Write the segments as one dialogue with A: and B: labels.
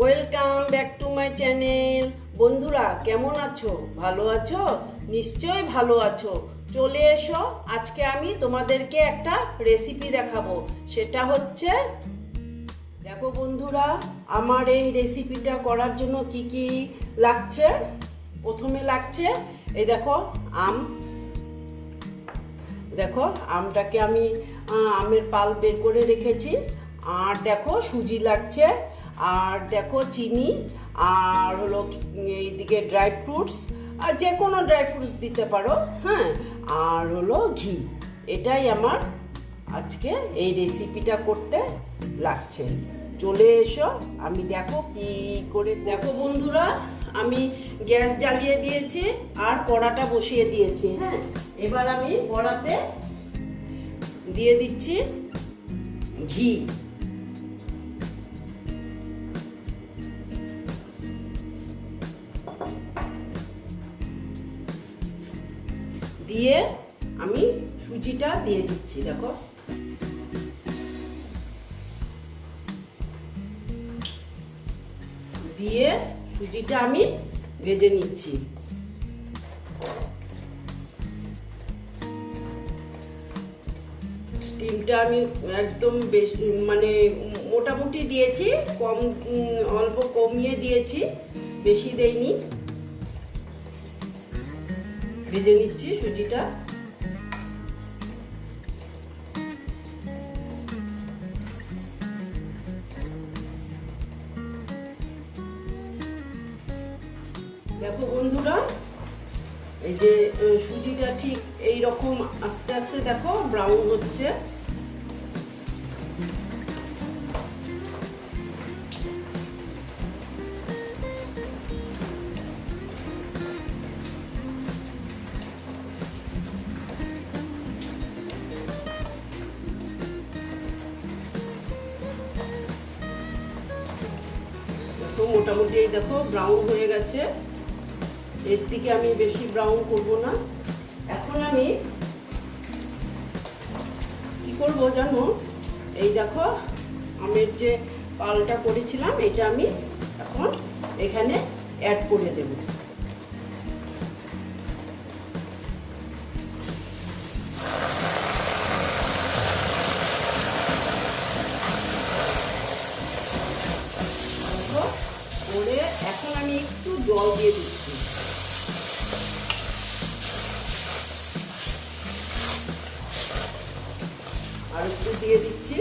A: Welcome back to my channel বন্ধুরা, কেমন আছো? ভালো আছো? নিশ্চয়ই ভালো আছো। চলে এসো, আজকে আমি তোমাদেরকে একটা রেসিপি দেখাবো। সেটা হচ্ছে, দেখো বন্ধুরা, আমার এই রেসিপিটা করার জন্য কি কি লাগছে? প্রথমে লাগছে, এই দেখো, আম। দেখো, আমটাকে আমি আমের পাল বের করে রেখেছি। আর দেখো, সুজি লাগছে। আর দেখো চিনি, আর হলো এইদিকে ড্রাই ফ্রুটস আর যে কোনো ড্রাই ফ্রুটস দিতে পারো হ্যাঁ? আর হলো ঘি, এটাই আমার আজকে এই রেসিপিটা করতে লাগছে। চলে এসো, আমি দেখো কি করে দেখো বন্ধুরা, আমি গ্যাস জ্বালিয়ে দিয়েছি, আর কড়াটা বসিয়ে দিয়েছি হ্যাঁ? এবার আমি কড়াতে দিয়ে দিচ্ছি ঘি। দিয়ে আমি সুজিটা দিয়ে দিচ্ছি, দেখো। দিয়ে সুজিটা আমি ভেজে নিচ্ছি। স্টিমটা আমি একদম বেশি মানে মোটামুটি দিয়েছি, কম অল্প কমিয়ে দিয়েছি, বেশি দেইনি। ভেজে নিচ্ছি সুজিটা। দেখো বন্ধুরা, এই যে সুজিটা ঠিক এই রকম আস্তে আস্তে দেখো ব্রাউন হচ্ছে। দেখো, মোটামুটি এই দেখো ব্রাউন হয়ে গেছে। এর থেকে আমি বেশি ব্রাউন করব না। এখন আমি কি করব জানো? এই দেখো, আমের যে পালটা করেছিলাম, এটা আমি এখন এখানে অ্যাড করে দেব। এখন আমি একটু জল দিয়ে দিচ্ছি। আর একটু দিয়ে দিচ্ছি।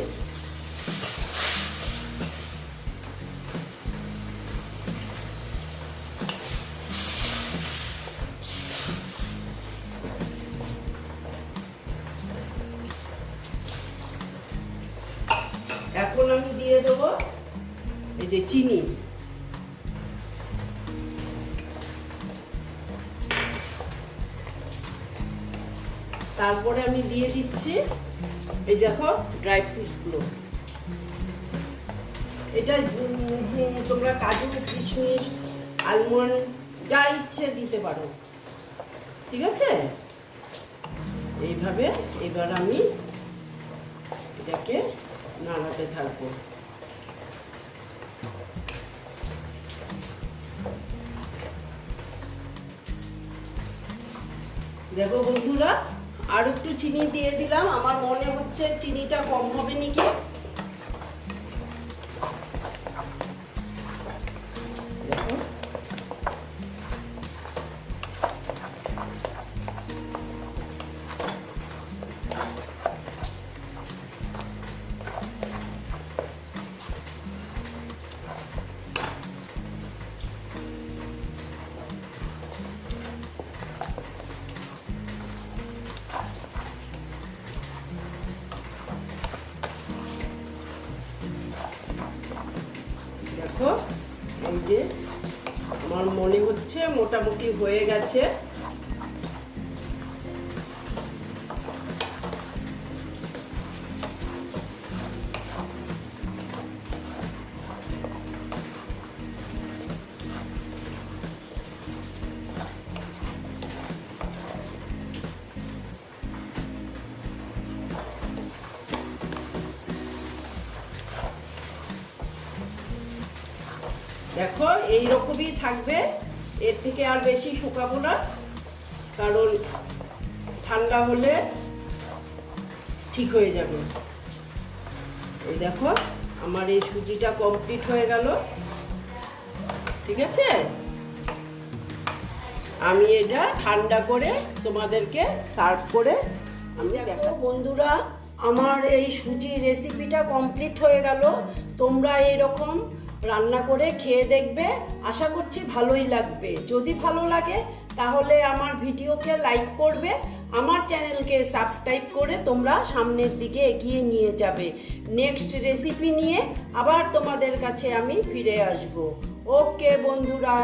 A: এখন আমি দিয়ে দেবো এই যে চিনি। তারপরে আমি দিয়ে দিচ্ছি, এই দেখো ড্রাই ফ্রুটসগুলো এটা তোমরা কাজু, কিশমিশ আলমন্ড যা ইচ্ছে দিতে পারো। ঠিক আছে? এইভাবে এবার আমি এটাকে নাড়াতে থাকব। দেখো বন্ধুরা আর একটু চিনি দিয়ে দিলাম। আমার মনে হচ্ছে চিনিটা কম হবে নাকি? দেখো এই যে আমার মনে হচ্ছে মোটামুটি হয়ে গেছে। দেখো এই রকমই থাকবে। এর থেকে আর বেশি শুকাবো না কারণ ঠান্ডা হলে ঠিক হয়ে যাবে। এই দেখো আমার এই সুজিটা কমপ্লিট হয়ে গেল। ঠিক আছে? আমি এটা ঠান্ডা করে তোমাদেরকে সার্ভ করে আমি দেখো বন্ধুরা আমার এই সুজির রেসিপিটা কমপ্লিট হয়ে গেল। তোমরা এরকম রান্না করে খেয়ে দেখবে। আশা করছি ভালোই লাগবে। যদি ভালো লাগে, তাহলে আমার ভিডিওকে লাইক করবে, আমার চ্যানেলকে সাবস্ক্রাইব করে তোমরা সামনের দিকে এগিয়ে নিয়ে যাবে। নেক্সট রেসিপি নিয়ে আবার তোমাদের কাছে আমি ফিরে আসব। ওকে, বন্ধুরা।